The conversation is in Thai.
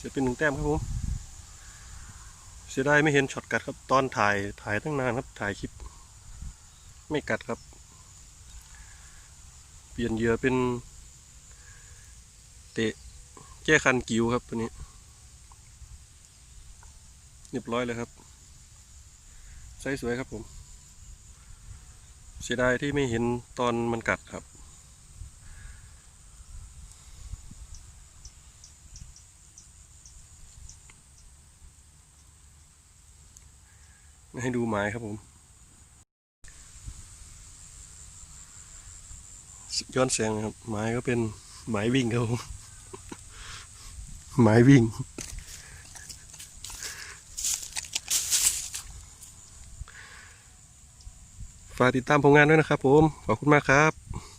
เสียเป็นหนึ่งแต้มครับผม เสียดายไม่เห็นช็อตกัดครับ ตอนถ่ายถ่ายตั้งนานครับ ถ่ายคลิป ไม่กัดครับ เปลี่ยนเหยื่อเป็น เตะแก้คันกิวครับตัวนี้ เรียบร้อยเลยครับไซส์สวยครับผม เสียดายที่ไม่เห็นตอนมันกัดครับ ให้ดูไม้ครับผม ย้อนแสงนะครับ ไม้ก็เป็นไม้วิ่งครับผมไม้วิ่ง ฝากติดตามผลงานด้วยนะครับผม ขอบคุณมากครับ